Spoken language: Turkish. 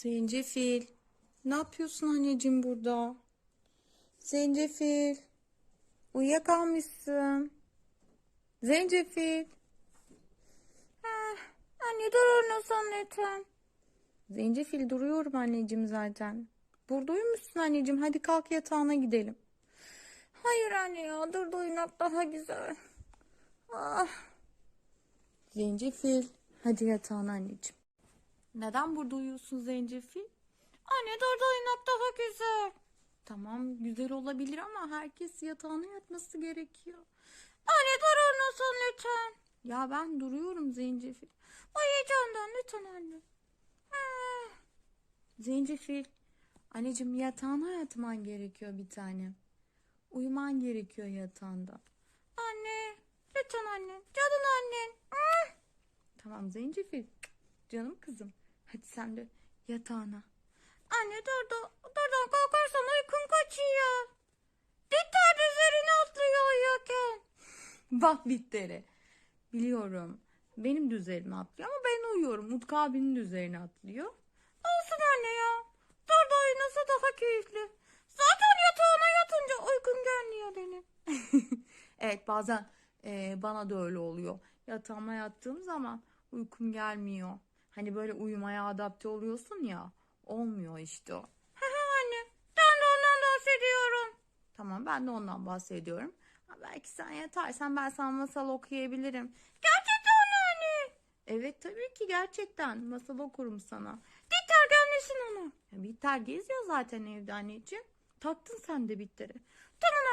Zencefil. Ne yapıyorsun anneciğim burada? Zencefil. Uyuyakalmışsın. Zencefil. Ah, anne dur orada lütfen. Zencefil duruyorum anneciğim zaten. Burada uyumuşsun anneciğim. Hadi kalk yatağına gidelim. Hayır anne ya dur uyumak daha güzel. Ah. Zencefil. Hadi yatağına anneciğim. Neden burada uyuyorsun Zencefil? Anne dur uyumak daha güzel. Tamam güzel olabilir ama herkes yatağına yatması gerekiyor. Anne dur olmasın lütfen. Ya ben duruyorum Zencefil. Uyuyacağım lütfen anne. Ah. Zencefil. Anneciğim yatağına yatman gerekiyor bir tane. Uyuman gerekiyor yatağında. Anne. Lütfen anne. Canım annen. Ah. Tamam Zencefil. Canım kızım. Hadi sen de yatağına. Anne dur dur kalkarsan uykum kaçıyor. Bitter üzerine atlıyor uyuyorken. Bak Bitter'e. Biliyorum. Benim de üzerime atlıyor ama ben uyuyorum. Utku abinin de üzerine atlıyor. Olsun anne ya. Dur da oynasa daha keyifli. Zaten yatağına yatınca uykum gelmiyor benim. evet bazen e, bana da öyle oluyor. Yatağıma yattığım zaman uykum gelmiyor. Hani böyle uyumaya adapte oluyorsun ya. Olmuyor işte o. anne ben de ondan bahsediyorum. Tamam ben de ondan bahsediyorum. Ha, belki sen yatarsan ben sana masal okuyabilirim. Gerçekten anne? Evet tabii ki gerçekten. Masal okurum sana. Bitter gelmesin ama. Ya, bitter geziyor zaten evde anneciğim. Taktın sen de bitteri. Tamam